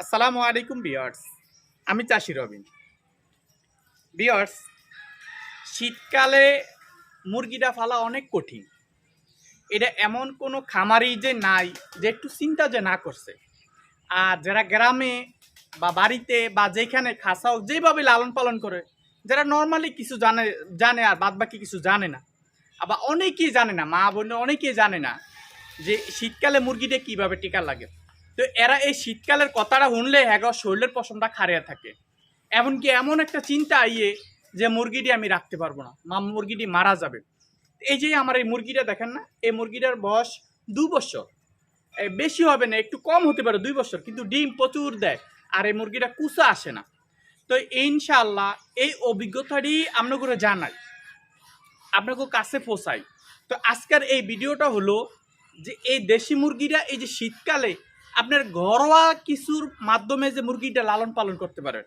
আসসালামু আলাইকুম বিয়ার্স আমি চাষি রবিন। বিয়ার্স শীতকালে মুরগিটা ফালা অনেক কঠিন। এটা এমন কোনো খামারি যে নাই, যে একটু চিন্তা যে না করছে। আর যারা গ্রামে বা বাড়িতে বা যেখানে খাসা হোক যেভাবে লালন পালন করে, যারা নর্মালি কিছু জানে জানে আর বাদ বাকি কিছু জানে না, আবার অনেকেই জানে না, মা বোন অনেকেই জানে না যে শীতকালে মুরগিটা কীভাবে টিকা লাগে। তো এরা এই শীতকালের কথাটা শুনলে হ্যাঁ শরীরের পশমটা খারিয়া থাকে। এমনকি এমন একটা চিন্তা আইয়ে যে মুরগিটি আমি রাখতে পারব না, মা মুরগিটি মারা যাবে। এই যে আমার এই মুরগিটা দেখেন না, এই মুরগিটার বয়স দু বছর। বেশি হবে না, একটু কম হতে পারে দুই বছর, কিন্তু ডিম প্রচুর দেয় আর এই মুরগিটা কুসা আসে না। তো ইনশাআল্লাহ এই অভিজ্ঞতাটি আপনাকে জানাই, আপনাকে কাছে পোষাই তো আজকের এই ভিডিওটা হলো যে এই দেশি মুরগিরা এই যে শীতকালে আপনার ঘরোয়া কিছুর মাধ্যমে যে মুরগিটা লালন পালন করতে পারেন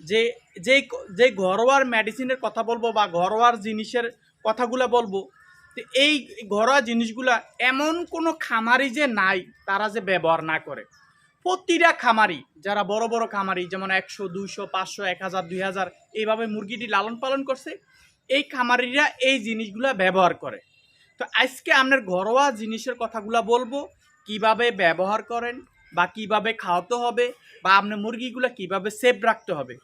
যে যে যে ঘরোয়ার মেডিসিনের কথা বলব বা ঘরোয়ার জিনিসের কথাগুলো বলব, তো এই ঘরোয়া জিনিসগুলা এমন কোনো খামারি যে নাই, তারা যে ব্যবহার না করে। প্রতিটা খামারি, যারা বড় বড় খামারি, যেমন একশো, দুইশো, পাঁচশো, এক হাজার, দুই হাজার, এইভাবে মুরগিটি লালন পালন করছে, এই খামারিরা এই জিনিসগুলা ব্যবহার করে। তো আজকে আপনার ঘরোয়া জিনিসের কথাগুলা বলব কীভাবে ব্যবহার করেন বা কীভাবে খাওয়াতে হবে বা আপনার মুরগিগুলো কীভাবে সেফ রাখতে হবে।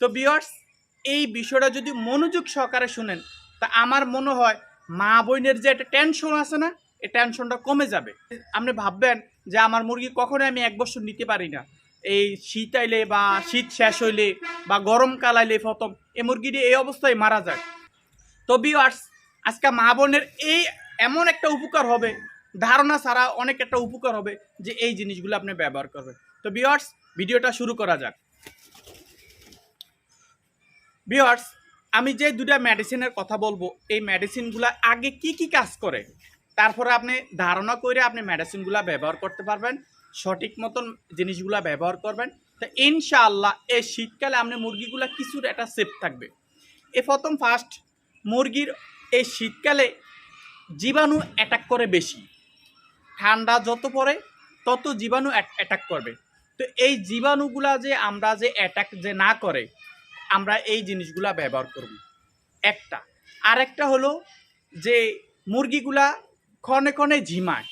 তো বিয়ার্স এই বিষয়টা যদি মনোযোগ সহকারে শুনেন, তা আমার মনে হয় মা বোনের যে একটা টেনশন আছে না, এই টেনশনটা কমে যাবে। আপনি ভাববেন যে আমার মুরগি কখনোই আমি এক বছর নিতে পারি না। এই শীত আইলে বা শীত শেষ হইলে বা গরমকাল আইলে প্রথম এই মুরগিটি এই অবস্থায় মারা যায়। তো বিয়ার্স আজকে মা বোনের এই এমন একটা উপকার হবে ধারণা ছাড়া অনেক একটা উপকার হবে যে এই জিনিসগুলো আপনি ব্যবহার করবেন। তো বিয়ার্স ভিডিওটা শুরু করা যাক। বিয়ার্স আমি যে দুটা মেডিসিনের কথা বলব, এই মেডিসিনগুলো আগে কি কি কাজ করে? তারপরে আপনি ধারণা করে আপনি মেডিসিনগুলো ব্যবহার করতে পারবেন, সঠিক মতন জিনিসগুলো ব্যবহার করবেন। তো ইনশাআল্লাহ এই শীতকালে আপনি মুরগিগুলো কিছুর একটা সেফ থাকবে। এ প্রথম ফার্স্ট মুরগির এই শীতকালে জীবাণু অ্যাটাক করে বেশি। ঠান্ডা যত পড়ে, তত জীবাণু অ্যাটাক করবে। তো এই জীবাণুগুলা যে আমরা যে অ্যাটাক যে না করে, আমরা এই জিনিসগুলা ব্যবহার করব। একটা। আরেকটা হলো যে মুরগিগুলা ক্ষণে ক্ষণে ঝিমায়।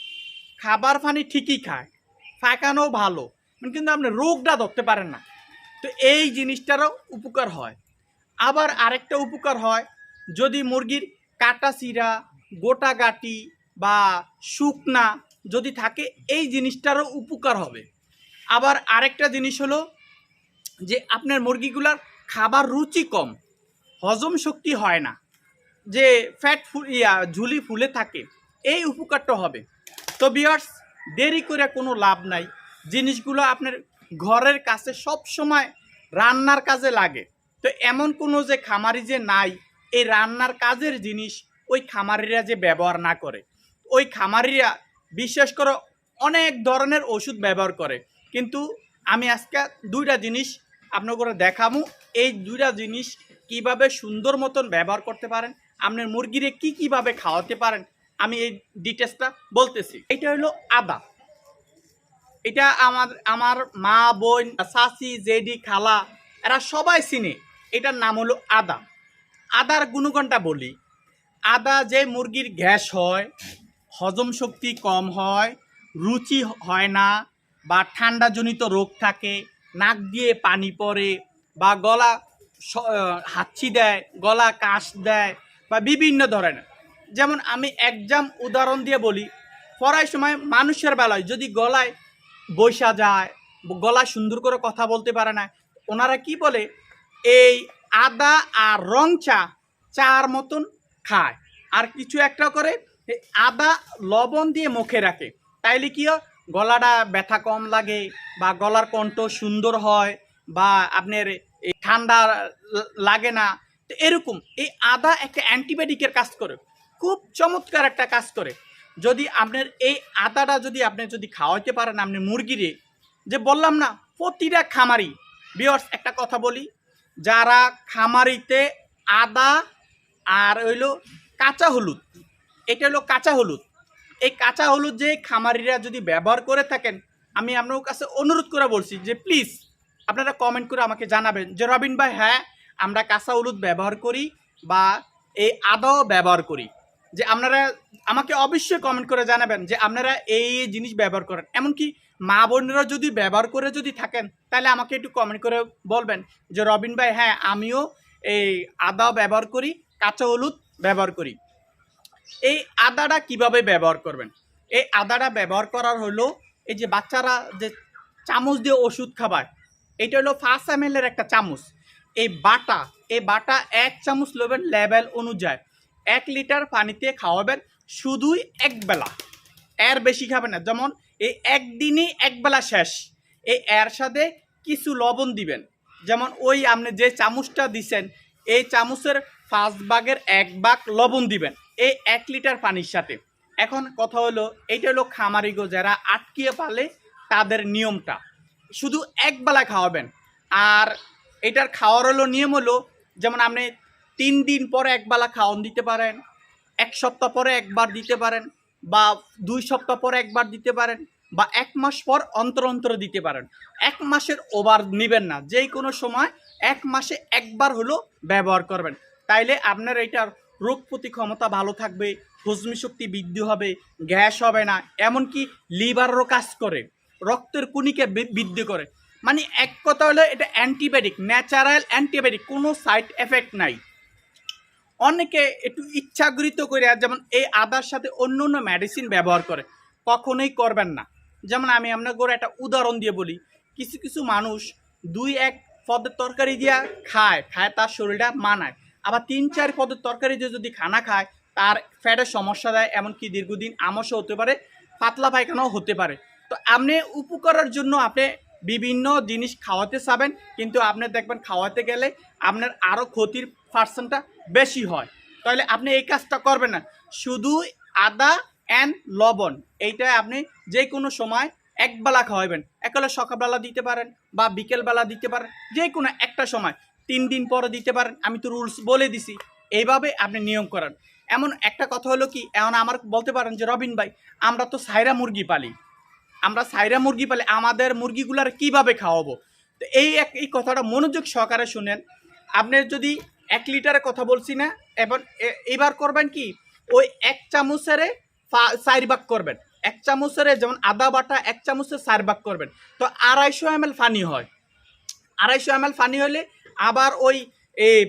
খাবার পানি ঠিকই খায়, ফাঁকানো ভালো, কিন্তু আপনি রোগটা ধরতে পারেন না। তো এই জিনিসটারও উপকার হয়। আবার আরেকটা উপকার হয়, যদি মুরগির কাটা চিরা গোটা গাটি বা শুকনা যদি থাকে, এই জিনিসটারও উপকার হবে। আবার আরেকটা জিনিস হলো যে, আপনার মুরগিগুলার খাবার রুচি কম, হজম শক্তি হয় না, যে ফ্যাট ইয়া, ঝুলি ফুলে থাকে, এই উপকারটা হবে। তো বিয়ার্স দেরি করে কোনো লাভ নাই, জিনিসগুলো আপনার ঘরের কাছে সব সময় রান্নার কাজে লাগে। তো এমন কোনো যে খামারি যে নাই, এই রান্নার কাজের জিনিস ওই খামারিরা যে ব্যবহার না করে, ওই খামারিরা বিশেষ করে, অনেক ধরনের ওষুধ ব্যবহার করে। কিন্তু আমি আজকে দুইটা জিনিস আপনাকে দেখামু। এই দুইটা জিনিস কীভাবে সুন্দর মতন ব্যবহার করতে পারেন, আপনার মুরগিরে কি কীভাবে খাওয়াতে পারেন, আমি এই ডিটেলসটা বলতেছি। এটা হলো আদা। এটা আমার আমার মা, বোন শাশি জেডি, খালা, এরা সবাই চিনে। এটার নাম হলো আদা। আদার গুণগণটা বলি। আদা যে মুরগির গ্যাস হয় হজম শক্তি কম হয়, রুচি হয় না বা ঠান্ডাজনিত রোগ থাকে, নাক দিয়ে পানি পড়ে বা গলা হাঁচি দেয়, গলা কাশ দেয় বা বিভিন্ন ধরনের। যেমন আমি একজাম উদাহরণ দিয়ে বলি, পড়ার সময় মানুষের বেলায় যদি গলায় বৈশা যায় গলায় সুন্দর করে কথা বলতে পারে না, ওনারা কি বলে? এই আদা আর রং চা, চার মতন খায়। আর কিছু একটা করে আদা লবণ দিয়ে মুখে রাখে। তাইলে কি গলাটা ব্যথা কম লাগে বা গলার কণ্ঠ সুন্দর হয় বা আপনার এই ঠান্ডা লাগে না। তো এরকম এই আদা একটা অ্যান্টিবায়োটিকের কাজ করে। খুব চমৎকার একটা কাজ করে। যদি আপনার এই আদাটা যদি আপনি যদি খাওয়াইতে পারেন আপনি মুরগিরে, যে বললাম না, প্রতিটা খামারি বিয়ার্স একটা কথা বলি, যারা খামারিতে আদা আর হইল কাঁচা হলুদ এটা হলো কাঁচা হলুদ। এই কাঁচা হলুদ যে খামারিরা যদি ব্যবহার করে থাকেন, আমি আপনার কাছে অনুরোধ করে বলছি যে প্লিজ আপনারা কমেন্ট করে আমাকে জানাবেন যে, রবিন ভাই হ্যাঁ আমরা কাঁচা হলুদ ব্যবহার করি বা এই আদাও ব্যবহার করি। যে আপনারা আমাকে অবশ্যই কমেন্ট করে জানাবেন যে, আপনারা এই জিনিস ব্যবহার করেন। এমনকি মা বোনেরা যদি ব্যবহার করে যদি থাকেন, তাহলে আমাকে একটু কমেন্ট করে বলবেন যে, রবিন ভাই হ্যাঁ আমিও এই আদাও ব্যবহার করি, কাঁচা হলুদ ব্যবহার করি। এই আদাটা কীভাবে ব্যবহার করবেন? এই আদাটা ব্যবহার করার হলো এই যে বাচ্চারা যে চামচ দিয়ে ওষুধ খাবার, এটা হলো ফার্স্ট এম একটা চামচ। এই বাটা এই বাটা এক চামচ নেবেন লেভেল অনুযায়ী। এক লিটার পানিতে খাওয়াবেন শুধুই এক বেলা। এর বেশি খাবেন না, যেমন এই একদিনই এক বেলা শেষ। এই এর সাথে কিছু লবণ দিবেন। যেমন ওই আপনি যে চামচটা দিছেন, এই চামচের পাঁচ ভাগের এক ভাগ লবণ দিবেন। এই এক লিটার পানির সাথে। এখন কথা হলো, এইটা হলো খামারিগো যারা আটকিয়ে পালে তাদের নিয়মটা। শুধু এক বেলা খাওয়াবেন। আর এটার খাওয়ার হলো নিয়ম হলো, যেমন আপনি তিন দিন পরে এক বেলা খাওয়ান দিতে পারেন, এক সপ্তাহ পরে একবার দিতে পারেন, বা দুই সপ্তাহ পরে একবার দিতে পারেন, বা এক মাস পর অন্তর অন্তর দিতে পারেন। এক মাসের ওভার নেবেন না। যে কোনো সময় এক মাসে একবার হলো ব্যবহার করবেন। তাইলে আপনার এটার রোগ প্রতি ক্ষমতা ভালো থাকবে, হজমি শক্তি বৃদ্ধি হবে, গ্যাস হবে না, এমনকি লিভারও কাজ করে, রক্তের কুনিকে বৃদ্ধি করে। মানে এক কথা হলো এটা অ্যান্টিবায়োটিক, ন্যাচারাল অ্যান্টিবায়োটিক, কোনো সাইড এফেক্ট নাই। অনেকে একটু ইচ্ছাকৃত করে, যেমন এই আদার সাথে অন্য অন্য মেডিসিন ব্যবহার করে, কখনোই করবেন না। যেমন আমি আপনার একটা উদাহরণ দিয়ে বলি, কিছু কিছু মানুষ দুই এক পদের তরকারি দিয়া খায় খায় তার শরীরটা মানায়। আবার তিন, চার পদের তরকারি দিয়ে যদি খানা খায়, তার ফ্যাটের সমস্যা দেয়, এমনকি দীর্ঘদিন আমসও হতে পারে, পাতলা পায়খানাও হতে পারে। তো আপনি উপকারের জন্য আপনি বিভিন্ন জিনিস খাওয়াতে চাবেন, কিন্তু আপনি দেখবেন খাওয়াতে গেলে আপনার আরও ক্ষতির পার্সেন্টটা বেশি হয়। তাহলে আপনি এই কাজটা করবেন না। শুধু আদা অ্যান্ড লবণ, এইটা আপনি যে কোনো সময় একবেলা খাওয়াবেন। একবেলা সকালবেলা দিতে পারেন বা বিকেলবেলা দিতে পারেন যে কোনো একটা সময়। তিন দিন পরে দিতে পারেন, আমি তো রুলস বলে দিছি। এইভাবে আপনি নিয়ম করেন। এমন একটা কথা হলো কি এমন আমার বলতে পারেন যে, রবিন ভাই, আমরা তো সাইরা মুরগি পালি। আমরা সাইরা মুরগি পালি আমাদের মুরগিগুলার কীভাবে খাওয়াবো? তো এই এক, এই কথাটা মনোযোগ সহকারে শুনেন। আপনি যদি এক লিটারে কথা বলছি না এবং এবার করবেন কি, ওই এক চামচেরে চার ভাগ করবেন। এক চামচেরে যেমন আদা বাটা, এক চামচের চার ভাগ করবেন। তো আড়াইশো এম এল পানি হয়। আড়াইশো এম এল পানি হলে আবার ওই এই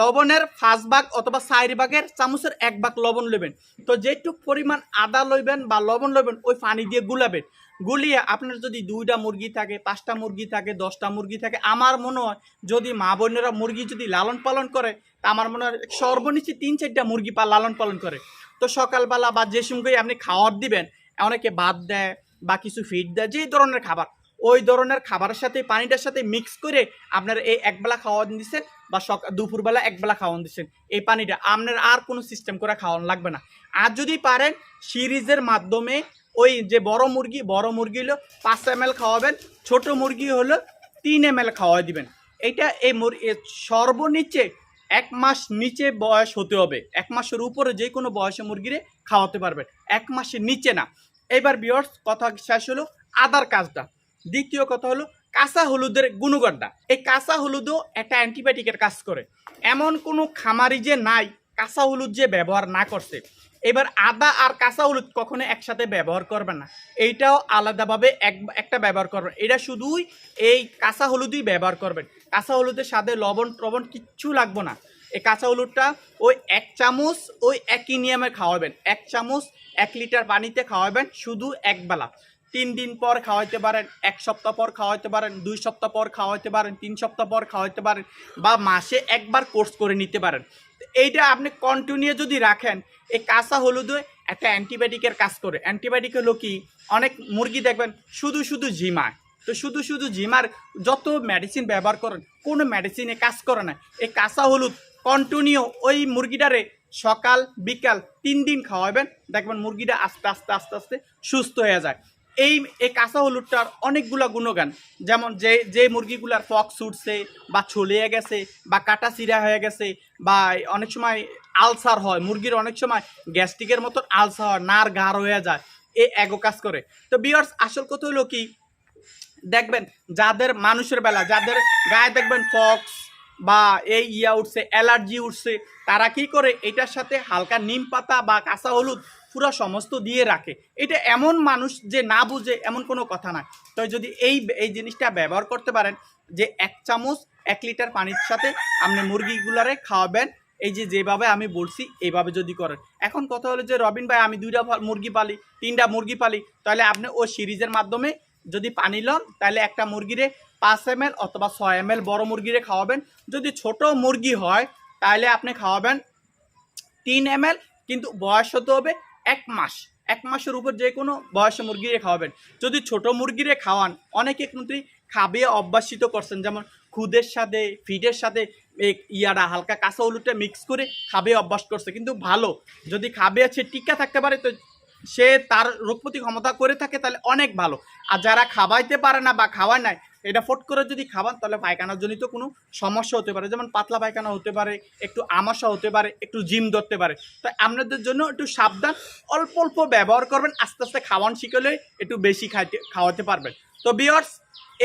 লবণের পাঁচ ভাগ অথবা চার ভাগের চামচের এক ভাগ লবণ লইবেন। তো যেটুক পরিমাণ আদা লইবেন বা লবণ লইবেন, ওই পানি দিয়ে গুলাবেন। গুলিয়ে আপনার যদি দুইটা মুরগি থাকে, পাঁচটা মুরগি থাকে, দশটা মুরগি থাকে, আমার মনে হয় যদি মা বোনেরা মুরগি যদি লালন পালন করে, তা আমার মনে হয় সর্বনিচে তিন চারটা মুরগি পা লালন পালন করে। তো সকালবেলা বা যে সঙ্গে আপনি খাওয়ার দিবেন, অনেকে ভাত দেয় বা কিছু ফিড দেয়, যে ধরনের খাবার। ওই ধরনের খাবারের সাথে, পানিটার সাথে মিক্স করে আপনার এই একবেলা খাওয়ান দিচ্ছেন বা সকাল দুপুরবেলা একবেলা খাওয়ান দিচ্ছেন এই পানিটা আপনার আর কোনো সিস্টেম করে খাওয়ানো লাগবে না। আর যদি পারেন, সিরিজের মাধ্যমে ওই যে বড় মুরগি বড় মুরগি হলো পাঁচ এম খাওয়াবেন, ছোট মুরগি হলো তিন এম এল খাওয়াই দিবেন। এটা এই মুর- এ সর্বনিচে এক মাস নিচে বয়স হতে হবে। এক মাসের উপরে যে কোনো বয়সে মুরগিরে খাওয়াতে পারবেন। এক মাসের নিচে না। এবার বিয়র্স কথা শেষ হলো। আদার কাজটা। দ্বিতীয় কথা হলো কাঁচা হলুদের গুণগণটা এই কাঁচা হলুদও একটা অ্যান্টিবায়োটিকের কাজ করে। এমন কোনো খামারি যে নাই, কাঁচা হলুদ যে ব্যবহার না করছে। এবার আদা আর কাঁচা হলুদ কখনো একসাথে ব্যবহার করবে না। এইটাও আলাদাভাবে এক, একটা ব্যবহার করবেন এটা শুধুই এই কাঁচা হলুদই ব্যবহার করবেন কাঁচা হলুদের সাথে লবণ টবণ কিচ্ছু লাগবে না। এই কাঁচা হলুদটা ওই এক চামচ ওই একই নিয়মে খাওয়াবেন। এক চামচ এক লিটার পানিতে খাওয়াবেন শুধু একবেলা তিন দিন পর খাওয়াইতে পারেন, এক সপ্তাহ পর খাওয়াইতে পারেন, দুই সপ্তাহ পর খাওয়াইতে পারেন, তিন সপ্তাহ পর খাওয়াইতে পারেন বা মাসে একবার কোর্স করে নিতে পারেন। এইটা আপনি কন্টিনিউ যদি রাখেন, এই কাঁচা হলুদে একটা অ্যান্টিবায়োটিকের কাজ করে। অ্যান্টিবায়োটিক হলো কি? অনেক মুরগি দেখবেন শুধু শুধু ঝিমায় তো শুধু শুধু ঝিমার যত মেডিসিন ব্যবহার করেন, কোনো মেডিসিনে কাজ করে না। এই কাঁচা হলুদ কন্টিনিউ ওই মুরগিটারে সকাল, বিকাল তিন দিন খাওয়াবেন। দেখবেন মুরগিটা আস্তে আস্তে আস্তে আস্তে সুস্থ হয়ে যায়। এই এই কাঁচা হলুদটার অনেকগুলো গুণগান, যেমন যে যে মুরগিগুলার ফক্স উঠছে বা ছলিয়ে গেছে বা কাটা চিরা হয়ে গেছে বা অনেক সময় আলসার হয়, মুরগির অনেক সময় গ্যাস্ট্রিকের মতন আলসার হয়, নার গাঢ় হয়ে যায়, এ এগো কাজ করে। তো বিয়ার্স আসল কথা হলো কি? দেখবেন, যাদের মানুষের বেলা, যাদের গায়ে দেখবেন ফক্স বা এই ইয়া উঠছে অ্যালার্জি উঠছে, তারা কি করে? এটার সাথে হালকা নিম পাতা বা কাঁচা হলুদ পুরো সমস্ত দিয়ে রাখে। এটা এমন মানুষ যে না বুঝে এমন কোনো কথা না। তো যদি এই এই জিনিসটা ব্যবহার করতে পারেন যে এক চামচ, এক লিটার পানির সাথে আপনি মুরগিগুলারে খাওয়াবেন, এই যে যেভাবে আমি বলছি, এইভাবে যদি করেন। এখন কথা হলো যে, রবিন ভাই, আমি দুইটা মুরগি পালি, তিনটা মুরগি পালি, তাহলে আপনি ও সিরিজের মাধ্যমে যদি পানি লন, তাহলে একটা মুরগিরে পাঁচ এম অথবা ছয় এম বড় মুরগিরে খাওয়াবেন। যদি ছোট মুরগি হয়, তাহলে আপনি খাওয়াবেন তিন এম কিন্তু বয়স হতে হবে এক মাস, এক মাসের উপর যে কোনো বয়সে মুরগিরে খাওয়াবেন। যদি ছোট মুরগিরে খাওয়ান, অনেকে কিন্তু খাবিয়ে অভ্যাসিত করছেন। যেমন খুদের সাথে, ফিডের সাথে ইয়ারা হালকা কাঁচা হলুদটা মিক্স করে খাবে, অভ্যাস করছে। কিন্তু ভালো, যদি খাবে আছে টিকা থাকতে পারে, তো সে তার রোগ প্রতি ক্ষমতা করে থাকে, তাহলে অনেক ভালো। আর যারা খাওয়াইতে পারে না বা খাওয়ায় নাই এটা ফট করে যদি খাওয়ান তাহলে পায়খানার জনিত কোনো সমস্যা হতে পারে। যেমন পাতলা পায়খানা হতে পারে, একটু আমাশা হতে পারে, একটু জিম ধরতে পারে। তাই আপনাদের জন্য একটু সাবধান, অল্প অল্প ব্যবহার করবেন, আস্তে আস্তে খাওয়ান শিখলে একটু বেশি খাইতে, খাওয়াতে পারবেন। তো বিয়ার্স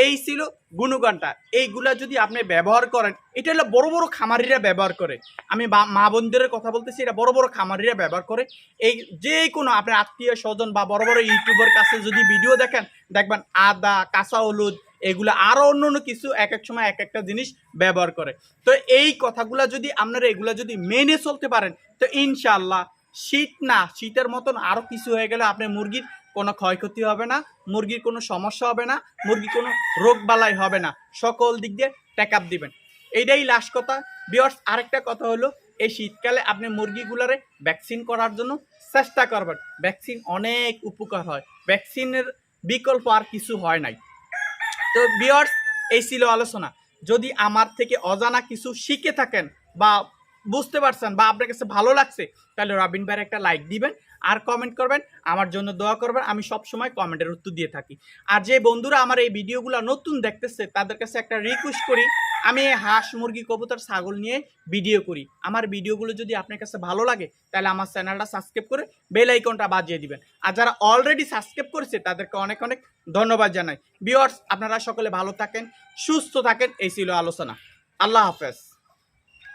এই ছিল গুণগানটা। এইগুলা যদি আপনি ব্যবহার করেন, এটা হলো বড় বড় খামারিরা ব্যবহার করে। আমি মা বোনদের কথা বলতেছি, এটা বড় বড় খামারিরা ব্যবহার করে। এই যে কোনো আপনার আত্মীয় স্বজন বা বড় বড় ইউটিউবের কাছে যদি ভিডিও দেখেন, দেখবেন আদা, কাঁচা হলুদ এগুলো আরও অন্য অন্য কিছু এক এক সময় এক একটা জিনিস ব্যবহার করে। তো এই কথাগুলো যদি আপনারা এগুলা যদি মেনে চলতে পারেন, তো ইনশাল্লাহ শীত না, শীতের মতন আরও কিছু হয়ে গেলে আপনার মুরগির কোনো ক্ষয়ক্ষতি হবে না, মুরগির কোনো সমস্যা হবে না মুরগি কোনো রোগ বালাই হবে না। সকল দিক দিয়ে ট্যাক আপ দিবেন। এইটাই লাস্ট কথা। বিয়ার্স আরেকটা কথা হলো, এই শীতকালে আপনি মুরগিগুলারে ভ্যাকসিন করার জন্য চেষ্টা করবেন। ভ্যাকসিন অনেক উপকার হয়। ভ্যাকসিনের বিকল্প আর কিছু হয় নাই। তো বিয়ার্স এই ছিল আলোচনা। যদি আমার থেকে অজানা কিছু শিখে থাকেন বা বুঝতে পারছেন বা আপনার কাছে ভালো লাগছে, তাহলে রবিন ভাইয়ের একটা লাইক দিবেন আর কমেন্ট করবেন। আমার জন্য দোয়া করবেন। আমি সব সময় কমেন্টের উত্তর দিয়ে থাকি। আর যে বন্ধুরা আমার এই ভিডিওগুলো নতুন দেখতেছে, তাদের কাছে একটা রিকোয়েস্ট করি আমি হাঁস, মুরগি, কবুতর, ছাগল নিয়ে ভিডিও করি। আমার ভিডিওগুলো যদি আপনার কাছে ভালো লাগে, তাহলে আমার চ্যানেলটা সাবস্ক্রাইব করে বেল আইকনটা বাজিয়ে দিবেন। আর যারা অলরেডি সাবস্ক্রাইব করেছে, তাদেরকে অনেক অনেক ধন্যবাদ জানাই। বিয়ার্স আপনারা সকলে ভালো থাকেন, সুস্থ থাকেন, এই ছিল আলোচনা। আল্লাহ হাফেজ।